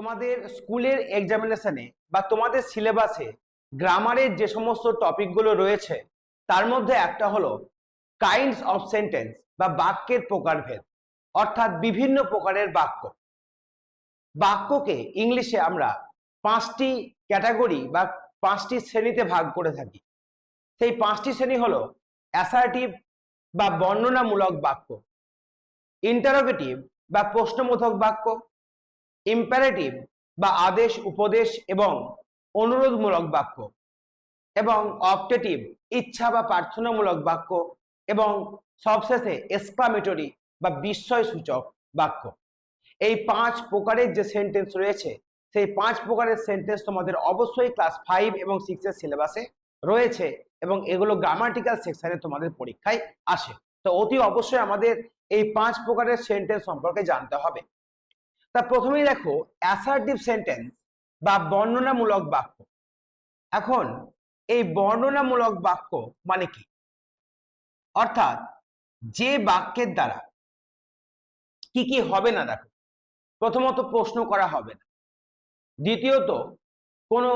তোমাদের স্কুলের এক্সামিনেশনে বা তোমাদের সিলেবাসে গ্রামারের যে সমস্ত টপিকগুলো রয়েছে, তার মধ্যে একটা হলো কাইন্ডস অফ সেন্টেন্স বা বাক্যের প্রকারভেদ, অর্থাৎ বিভিন্ন প্রকারের বাক্য। বাক্যকে ইংলিশে আমরা পাঁচটি ক্যাটাগরি বা পাঁচটি শ্রেণীতে ভাগ করে থাকি। সেই পাঁচটি শ্রেণি হলো অ্যাসার্টিভ বা বর্ণনামূলক বাক্য ইন্টারোগেটিভ বা প্রশ্নবোধক বাক্য ইম্পারেটিভ বা আদেশ, উপদেশ এবং অনুরোধমূলক বাক্য এবং অপটেটিভ ইচ্ছা বা প্রার্থনামূলক বাক্য এবং সবশেষে এক্সক্লামেটরি বা বিস্ময় সূচক বাক্য। এই পাঁচ প্রকারের যে সেন্টেন্স রয়েছে, সেই পাঁচ প্রকারের সেন্টেন্স তোমাদের অবশ্যই ক্লাস ফাইভ এবং সিক্সের সিলেবাসে রয়েছে এবং এগুলো গ্রামাটিক্যাল সেকশনে তোমাদের পরীক্ষায় আসে। তো অতি অবশ্যই আমাদের এই পাঁচ প্রকারের সেন্টেন্স সম্পর্কে জানতে হবে। তা প্রথমেই দেখো অ্যাসার্টিভ সেন্টেন্স বা বর্ণনামূলক বাক্য। এখন, এই বর্ণনামূলক বাক্য মানে কি? অর্থাৎ, যে বাক্যের দ্বারা কি কি হবে না দেখো, প্রথমত প্রশ্ন করা হবে না। দ্বিতীয়ত, কোনো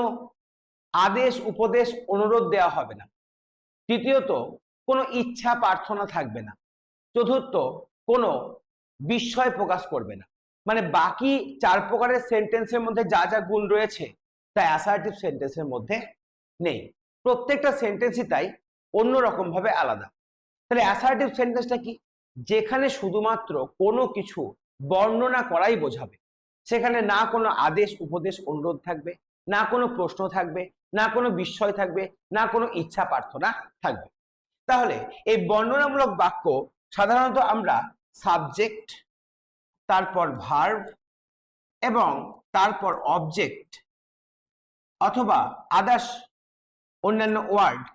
আদেশ, উপদেশ, অনুরোধ দেওয়া হবে না। তৃতীয়ত, কোনো ইচ্ছা, প্রার্থনা থাকবে না। চতুর্থ, কোনো বিস্ময় প্রকাশ করবে না। মানে বাকি চার প্রকারের সেন্টেন্সের মধ্যে যা যা গুণ রয়েছে তা অ্যাসার্টিভ সেন্টেন্সের মধ্যে নেই। প্রত্যেকটা সেন্টেন্সই তাই অন্যরকম ভাবে আলাদা। তাহলে অ্যাসার্টিভ সেন্টেন্সটা কি? যেখানে শুধুমাত্র কোনো কিছু বর্ণনা করাই বোঝাবে। সেখানে না কোনো আদেশ, উপদেশ, অনুরোধ থাকবে, না কোনো প্রশ্ন থাকবে, না কোনো বিস্ময় থাকবে, না কোনো ইচ্ছা প্রার্থনা থাকবে। তাহলে এই বর্ণনামূলক বাক্য সাধারণত আমরা সাবজেক্ট তারপর ভার্ব এবং তারপর অবজেক্ট অথবা আদার্স অন্যান্য ওয়ার্ড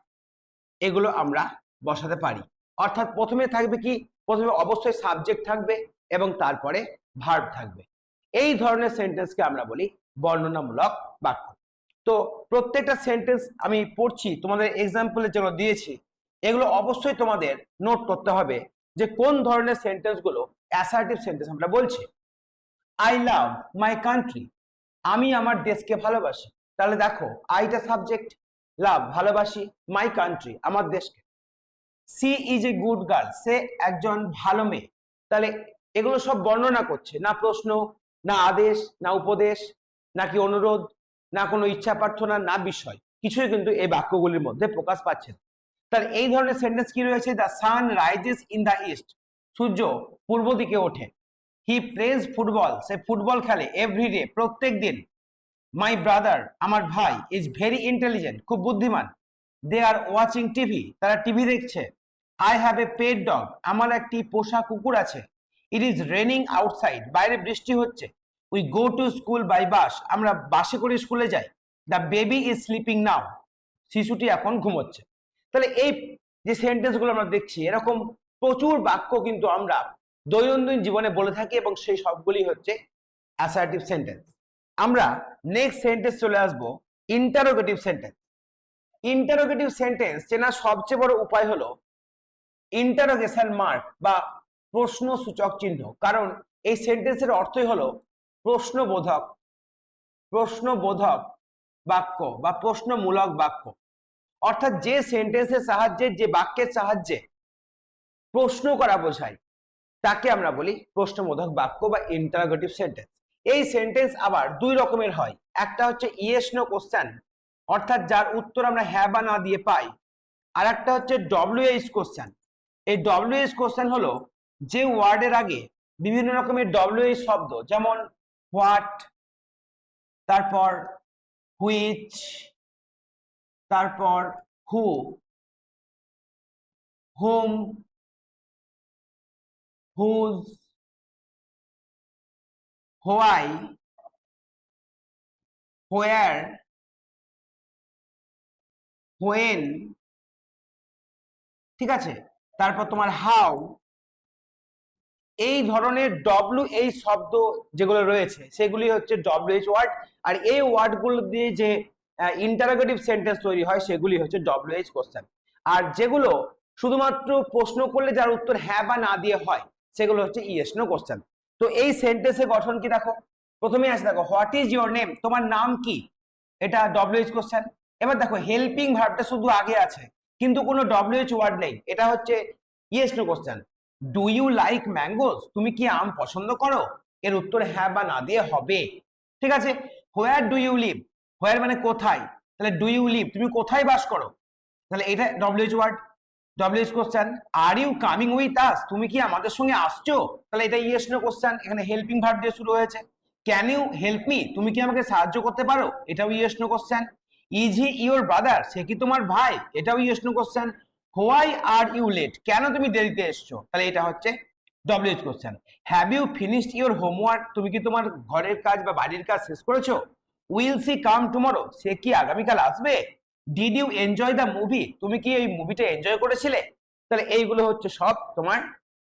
এগুলো আমরা বসাতে পারি। অর্থাৎ প্রথমে থাকবে কি? প্রথমে অবশ্যই সাবজেক্ট থাকবে এবং তারপরে ভার্ব থাকবে। এই ধরনের সেন্টেন্সকে আমরা বলি বর্ণনামূলক বাক্য। তো প্রত্যেকটা সেন্টেন্স আমি পড়ছি, তোমাদের এক্সাম্পলের জন্য দিয়েছি, এগুলো অবশ্যই তোমাদের নোট করতে হবে যে কোন ধরনের সেন্টেন্সগুলো অ্যাসার্টিভ সেন্টেন্স আমরা বলছি। আই লাভ মাই কান্ট্রি আমি আমার দেশকে ভালোবাসি। তাহলে দেখো আইটা সাবজেক্ট লাভ ভালোবাসি মাই কান্ট্রি আমার দেশকে। She is a good girl সে একজন ভালো মেয়ে। তাহলে এগুলো সব বর্ণনা করছে। না প্রশ্ন, না আদেশ, না উপদেশ নাকি অনুরোধ, না কোনো ইচ্ছা প্রার্থনা, না বিষয়। কিছুই কিন্তু এই বাক্যগুলির মধ্যে প্রকাশ পাচ্ছে তাহলে এই ধরনের সেন্টেন্স কি রয়েছে? The sun rises in the east সূর্য পূর্ব দিকে ওঠে। হি প্লেজ ফুটবল সে ফুটবল খেলে এভরিডে প্রত্যেক দিন। মাই ব্রাদার আমার ভাই ইজ ভেরি ইন্টেলিজেন্ট খুব বুদ্ধিমান। দে আর ওয়াচিং টিভি তারা টিভি দেখছে। I have a pet dog আমার একটি পোষা কুকুর আছে। ইট ইজ রেনিং আউটসাইড বাইরে বৃষ্টি হচ্ছে। We go to school by bus আমরা বাসে করে স্কুলে যাই। The baby is sleeping now শিশুটি এখন ঘুমোচ্ছে। তাহলে এই যে সেন্টেন্সগুলো আমরা দেখছি, এরকম প্রচুর বাক্য কিন্তু আমরা দৈনন্দিন জীবনে বলে থাকি এবং সেই সবগুলি হচ্ছে অ্যাসার্টিভ সেন্টেন্স আমরা নেক্সট সেন্টেন্স চলে আসব ইন্টারোগেটিভ সেন্টেন্স ইন্টারোগেটিভ সেন্টেন্স চেনার সবচেয়ে বড় উপায় হলো ইন্টারোগেশন মার্ক বা প্রশ্ন সূচক চিহ্ন। কারণ এই সেন্টেন্সের অর্থই হলো প্রশ্নবোধক প্রশ্নবোধক বাক্য বা প্রশ্নমূলক বাক্য। অর্থাৎ যে সেন্টেন্সের সাহায্যে, যে বাক্যের সাহায্যে প্রশ্ন করা বোঝায়। তাকে আমরা বলি প্রশ্নবোধক বাক্য বা ইন্টারোগেটিভ সেন্টেন্স এই সেন্টেন্স আবার দুই রকমের হয়। একটা হচ্ছে ইয়েস নো কোশ্চেন অর্থাৎ যার উত্তর আমরা হ্যাঁ বা না দিয়ে পাই। আর একটা হচ্ছে ডব্লিউএইচ কোশ্চেন এই ডব্লিউএইচ কোশ্চেন হলো যে ওয়ার্ডের আগে বিভিন্ন রকমের ডব্লিউএইচ শব্দ, যেমন হোয়াট তারপর হুইচ তারপর who whom whose why where when ঠিক আছে? তারপর তোমার হাউ এই ধরনের ডব্লিউ এই শব্দ যেগুলো রয়েছে, সেগুলি হচ্ছে ডব্লিউ এইচ ওয়ার্ড আর এই ওয়ার্ডগুলো দিয়ে যে ইন্টারোগেটিভ সেন্টেন্স তৈরি হয়, সেগুলি হচ্ছে ডব্লিউ এইচ কোশ্চেন আর যেগুলো শুধুমাত্র প্রশ্ন করলে যার উত্তর হ্যাঁ বা না দিয়ে হয় সেগুলো হচ্ছে ইয়েস নো কোশ্চেন তো এই সেন্টেন্সের গঠন কি দেখো? প্রথমে আসে দেখো হোয়াট ইজ ইউর নেম তোমার নাম কি? এটা ডব্লিউএইচ কোশ্চেন এবার দেখো হেল্পিং ভার্বটা শুধু আগে আছে, কিন্তু কোনো ডব্লিউএইচ ওয়ার্ড নেই। এটা হচ্ছে yes no question do you like mangoes তুমি কি আম পছন্দ করো? এর উত্তর হ্যাঁ বা না দিয়ে হবে। ঠিক আছে? Where do you live where মানে কোথায়? তাহলে ডু ইউ লিভ তুমি কোথায় বাস করো? তাহলে এটা WH word WH question are you coming with us তুমি কি আমাদের সঙ্গে আসছো? তাহলে এটা ইয়েস নো কোশ্চেন এখানে হেল্পিং ভার্ব দিয়ে শুরু হয়েছে। ক্যান ইউ হেল্প মি তুমি কি আমাকে সাহায্য করতে পারো? এটাও yes no question is he your brother সে কি তোমার ভাই? এটাও yes no question why are you late কেন তুমি দেরিতে এসছো? তাহলে এটা হচ্ছে WH question have you finished your homework তুমি কি তোমার ঘরের কাজ বা বাড়ির কাজ শেষ করেছ? উইল সি কাম টুমরো সে কি আগামীকাল আসবে? Did you enjoy the movie তুমি কি এই মুভিটা এনজয় করেছিলে? তাহলে এইগুলো হচ্ছে সব তোমার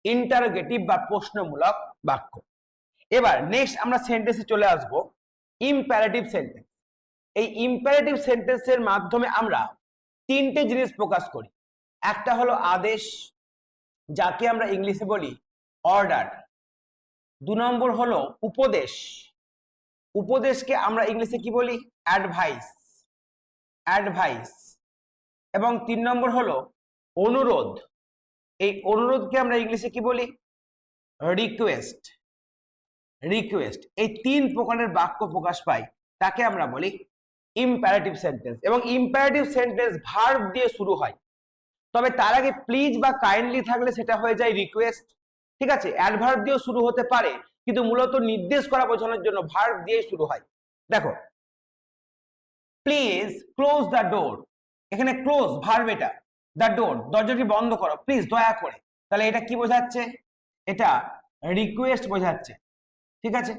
ইন্টারোগেটিভ বা প্রশ্নমূলক বাক্য। এবার নেক্সট আমরা সেন্টেন্সে চলে আসব। ইম্প্যারেটিভ সেন্টেন্স এই ইম্প্যারেটিভ সেন্টেন্সের মাধ্যমে আমরা তিনটে জিনিস প্রকাশ করি। একটা হলো আদেশ, যাকে আমরা ইংলিশে বলি অর্ডার দু নম্বর হলো উপদেশ। উপদেশকে আমরা ইংলিশে কি বলি? অ্যাডভাইস অ্যাডভাইস এবং তিন নম্বর হলো অনুরোধ। এই অনুরোধকে আমরা ইংলিশে কি বলি? রিকোয়েস্ট রিকোয়েস্ট এই তিন প্রকারের বাক্য প্রকাশ পায়, তাকে আমরা বলি ইম্প্যারেটিভ সেন্টেন্স এবং ইম্প্যারেটিভ সেন্টেন্স ভার্ব দিয়ে শুরু হয়। তবে তার আগে প্লিজ বা কাইন্ডলি থাকলে সেটা হয়ে যায় রিকোয়েস্ট ঠিক আছে? অ্যাডভার্ব দিয়েও শুরু হতে পারে, কিন্তু মূলত নির্দেশ করা বোঝানোর জন্য ভার্ব দিয়ে শুরু হয়। দেখো প্লিজ ক্লোজ দ্য ডোর এখানে ক্লোজ ভার্ব এটা। দ্য ডোর দরজাটি বন্ধ করো। প্লিজ দয়া করে। তাহলে এটা কি বোঝাচ্ছে? এটা রিকোয়েস্ট বোঝাচ্ছে। ঠিক আছে?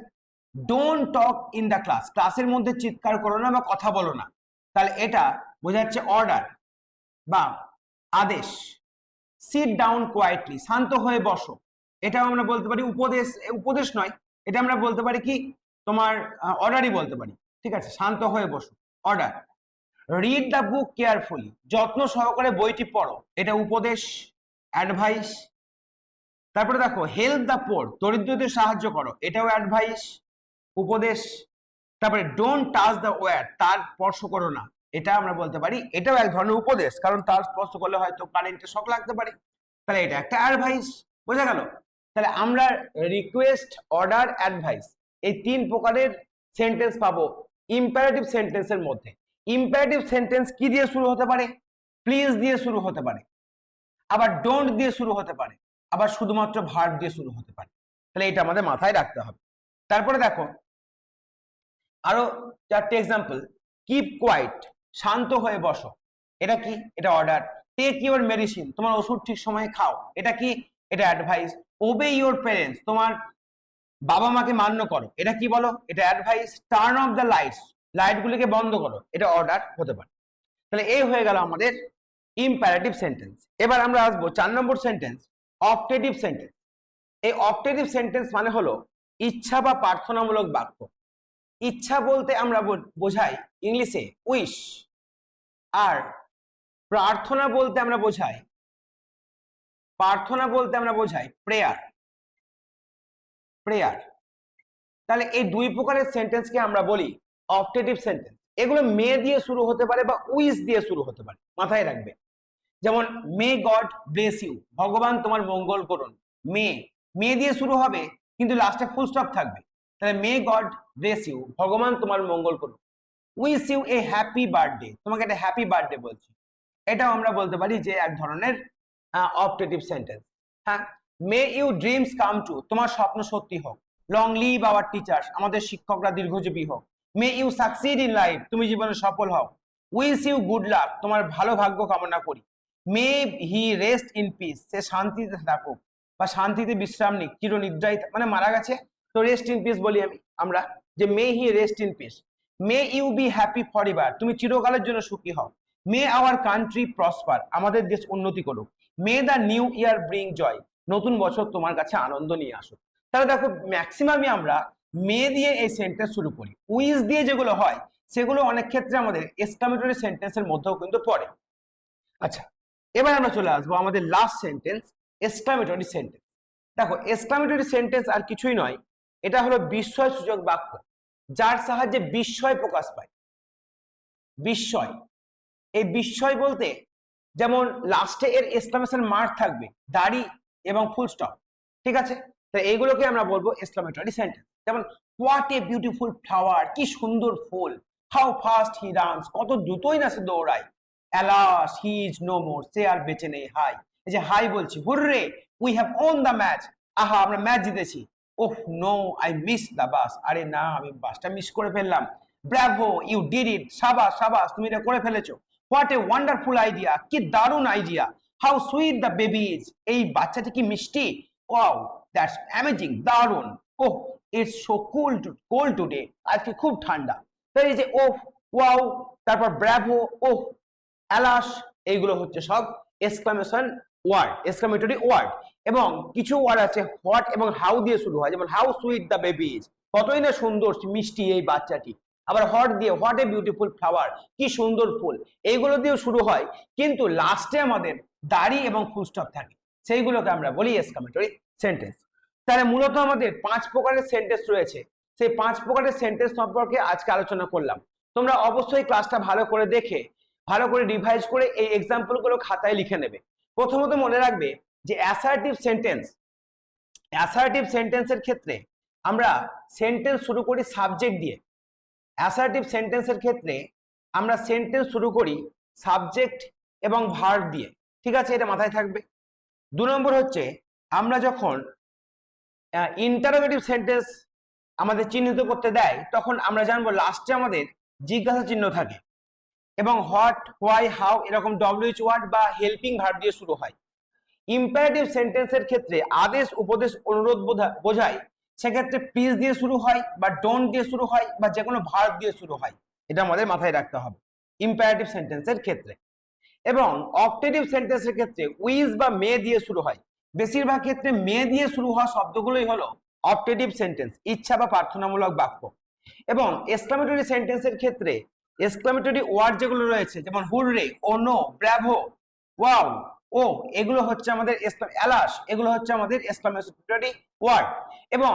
Don't talk in the class ক্লাসের মধ্যে চিৎকার করো না বা কথা বলো না। তাহলে এটা বোঝাচ্ছে অর্ডার বা আদেশ। সিট ডাউন কোয়াইটলি শান্ত হয়ে বসো। এটাও আমরা বলতে পারি উপদেশ উপদেশ নয়। এটা আমরা বলতে পারি কি? তোমার অর্ডারই বলতে পারি। ঠিক আছে? শান্ত হয়ে বসো। Order read the book carefully যত্ন সহকারে বইটি পড়ো। এটা উপদেশ অ্যাডভাইস তারপরে দেখো হেল্প দ্য পোর দরিদ্রদের সাহায্য করো। এটাও অ্যাডভাইস উপদেশ। তারপরে ডোন্ট টাচ দ্য ওয়্যার তার স্পর্শ করো না। এটা আমরা বলতে পারি, এটাও এক ধরনের উপদেশ, কারণ তার স্পর্শ করলে হয়তো কারেন্টের শখ লাগতে পারে। তাহলে এটা একটা অ্যাডভাইস বোঝা গেল? তাহলে আমরা রিকোয়েস্ট অর্ডার অ্যাডভাইস এই তিন প্রকারের সেন্টেন্স পাবো। ইম্পারেটিভ সেন্টেন্সের মধ্যে। ইম্পারেটিভ সেন্টেন্স কি দিয়ে শুরু হতে পারে? প্লিজ দিয়ে শুরু হতে পারে। আবার ডোন্ট দিয়ে শুরু হতে পারে। আবার শুধুমাত্র ভার্ব দিয়ে শুরু হতে পারে। তাহলে এটা আমাদের মাথায় রাখতে হবে। তারপরে দেখো, আরও চারটে এক্সাম্পল কিপ কোয়াইট শান্ত হয়ে বসো। এটা কি? এটা অর্ডার টেক ইউর মেডিসিন তোমার ওষুধ ঠিক সময়ে খাও। এটা কি? এটা অ্যাডভাইস ওবে ইউর প্যারেন্টস তোমার বাবা মাকে মান্য করো। এটা কি বলো? এটা advice turn off the lights লাইটগুলিকে বন্ধ করো। এটা অর্ডার হতে পারে। তাহলে এই হয়ে গেল আমাদের ইম্প্যারেটিভ সেন্টেন্স এবার আমরা আসব চার নম্বর সেন্টেন্স অপটেটিভ সেন্টেন্স এই অপটেটিভ সেন্টেন্স মানে হলো ইচ্ছা বা প্রার্থনামূলক বাক্য। ইচ্ছা বলতে আমরা বোঝাই ইংলিশে উইশ আর প্রার্থনা বলতে আমরা বোঝাই, প্রার্থনা বলতে আমরা বোঝাই প্রেয়ার প্রেয়ার তাহলে এই দুই প্রকারের সেন্টেন্সকে আমরা বলি অপটেটিভ সেন্টেন্স এগুলো মে দিয়ে শুরু হতে পারে বা উইস দিয়ে শুরু হতে পারে, মাথায় রাখবে। যেমন, মে গড ব্লেস ইউ। ভগবান তোমার মঙ্গল করুন। মে মে দিয়ে শুরু হবে, কিন্তু লাস্টে ফুল স্টপ থাকবে। তাহলে, মে গড ব্লেস ইউ। ভগবান তোমার মঙ্গল করুন। Wish you a happy birthday. তোমাকে একটা হ্যাপি বার্থডে বলছি। এটাও আমরা বলতে পারি যে এক ধরনের অপটেটিভ সেন্টেন্স হ্যাঁ may you dreams come true তোমার স্বপ্ন সত্যি হোক। লং লিভ আওয়ার টিচার্স আমাদের শিক্ষকরা দীর্ঘজীবী হোক। May you succeed in life তুমি জীবনে সফল হও। উইস ইউ গুড লাক তোমার ভালো ভাগ্য কামনা করি। May he rest in peace সে শান্তিতে থাকুক। বা শান্তিতে বিশ্রাম নিক, চিরনিদ্রায় থাক- মানে মারা গেছে? তো রেস্ট ইন পিস বলি আমি, আমরা, যে may he rest in peace may you be happy forever তুমি চিরকালের জন্য সুখী হও। মে আওয়ার কান্ট্রি প্রসপার আমাদের দেশ উন্নতি করুক। May the new year bring joy নতুন বছর তোমার কাছে আনন্দ নিয়ে আসুক। তাহলে দেখো ম্যাক্সিমামই আমরা মে দিয়ে এই সেন্টেন্স শুরু করি। উইজ দিয়ে যেগুলো হয়, সেগুলো অনেক ক্ষেত্রে আমাদের এক্সক্লামেটরি সেন্টেন্সের মধ্যেও কিন্তু পড়ে। আচ্ছা এবার আমরা চলে আসব আমাদের লাস্ট সেন্টেন্স এক্সক্লামেটরি সেন্টেন্স দেখো এক্সক্লামেটরি সেন্টেন্স আর কিছুই নয়, এটা হলো বিস্ময় সূচক বাক্য, যার সাহায্যে বিস্ময় প্রকাশ পায়। বিস্ময়। এই বিস্ময় বলতে যেমন লাস্টে এর এক্সক্লামেশন মার্ক থাকবে, দাড়ি এবং ফুল স্টপ ঠিক আছে? তো এইগুলোকে আমরা বলব এক্সক্লামেটরি সেন্টেন্স যেমন হোয়াট এ বিউটিফুল ফ্লাওয়ার কি সুন্দর ফুল হাউ ফাস্ট হি রানস কত দ্রুতই না সে দৌড়ায়। Alas he is no more সে আর বেঁচে নেই হাই এই যে হাই বলছি, hurray we have won the match আহা, আমরা ম্যাচ জিতেছি। ওহ no I miss the bus আরে না, আমি বাসটা মিস করে ফেললাম। ব্র্যাভো ইউ ডিড ইট সাবাস সাবাস, তুমি এটা করে ফেলেছো। হোয়াট এ ওয়ান্ডারফুল আইডিয়া কি দারুণ idea how sweet the babies এই বাচ্চাটি কি মিষ্টি? ওয়াও দ্যাটস অ্যামেজিং দারুণ। ওহ it's so cool cold today আজকে খুব ঠান্ডা। তাই যে ওহ ওয়াও তারপর ব্র্যাভো ওহ অ্যালাস এইগুলো হচ্ছে সব এক্সক্লামেশন ওয়ার্ড এক্সক্লামেটরি ওয়ার্ড এবং কিছু ওয়ার্ড আছে হোয়াট এবং হাউ দিয়ে শুরু হয়, যেমন হাউ সুইট দ্য বেবিজ কতই না সুন্দর, মিষ্টি এই বাচ্চাটি। আবার হট দিয়ে হোয়াট এ বিউটিফুল ফ্লাওয়ার কি সুন্দর ফুল। এইগুলো দিয়েও শুরু হয়। কিন্তু লাস্টে আমাদের দাড়ি এবং ফুল স্টপ থাকে। সেইগুলোকে আমরা বলি এক্সক্লামেটরি সেন্টেন্স তাহলে মূলত আমাদের পাঁচ প্রকারের সেন্টেন্স রয়েছে। সেই পাঁচ প্রকারের সেন্টেন্স সম্পর্কে আজকে আলোচনা করলাম। তোমরা অবশ্যই ক্লাসটা ভালো করে দেখে, ভালো করে রিভাইজ করে এই এক্সাম্পলগুলো খাতায় লিখে নেবে। প্রথমত মনে রাখবে যে অ্যাসার্টিভ সেন্টেন্স অ্যাসার্টিভ সেন্টেন্সের ক্ষেত্রে আমরা সেন্টেন্স শুরু করি সাবজেক্ট দিয়ে। অ্যাসার্টিভ সেন্টেন্সের ক্ষেত্রে আমরা সেন্টেন্স শুরু করি সাবজেক্ট এবং ভার্ব দিয়ে। ঠিক আছে, এটা মাথায় থাকবে। দু নম্বর হচ্ছে, আমরা যখন ইন্টারোগেটিভ সেন্টেন্স আমাদের চিহ্নিত করতে দেয়, তখন আমরা জানব লাস্টে আমাদের জিজ্ঞাসা চিহ্ন থাকে। এবং হোয়াট হোয়াই হাউ এরকম ডব্লিউএইচ ওয়ার্ড বা হেল্পিং ভার্ব দিয়ে শুরু হয়। ইম্পারেটিভ সেন্টেন্সের ক্ষেত্রে আদেশ, উপদেশ, অনুরোধ বোঝা- বোঝায়। সেক্ষেত্রে প্লিজ দিয়ে শুরু হয় বা ডোন্ট দিয়ে শুরু হয় বা যে কোনো ভার্ব দিয়ে শুরু হয়। এটা আমাদের মাথায় রাখতে হবে। ইম্পারেটিভ সেন্টেন্সের ক্ষেত্রে। এবং অপটেটিভ সেন্টেন্সের ক্ষেত্রে উইজ বা মে দিয়ে শুরু হয়। বেশিরভাগ ক্ষেত্রে মে দিয়ে শুরু হওয়া শব্দগুলোই হলো অপটেটিভ সেন্টেন্স ইচ্ছা বা প্রার্থনামূলক বাক্য। এবং এক্সক্লামেটরি সেন্টেন্সের ক্ষেত্রে এক্সক্লামেটরি ওয়ার্ড যেগুলো রয়েছে, যেমন hurray oh no bravo, wow, oh, এগুলো হচ্ছে আমাদের অ্যালাস এগুলো হচ্ছে আমাদের এক্সক্লামেটরি ওয়ার্ড এবং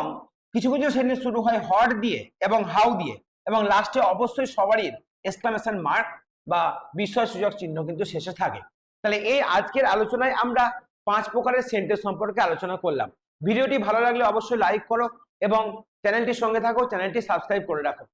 কিছু কিছু সেন্টেন্স শুরু হয় হট দিয়ে এবং হাউ দিয়ে। এবং লাস্টে অবশ্যই সবারই এক্সক্লামেশন মার্ক বা বিস্ময় সূচক চিহ্ন কিন্তু শেষে থাকে। তাহলে এই আজকের আলোচনায় আমরা পাঁচ প্রকারের সেন্টেন্স সম্পর্কে আলোচনা করলাম। ভিডিওটি ভালো লাগলে অবশ্যই লাইক করো এবং চ্যানেলটির সঙ্গে থাকো, চ্যানেলটি সাবস্ক্রাইব করে রাখো।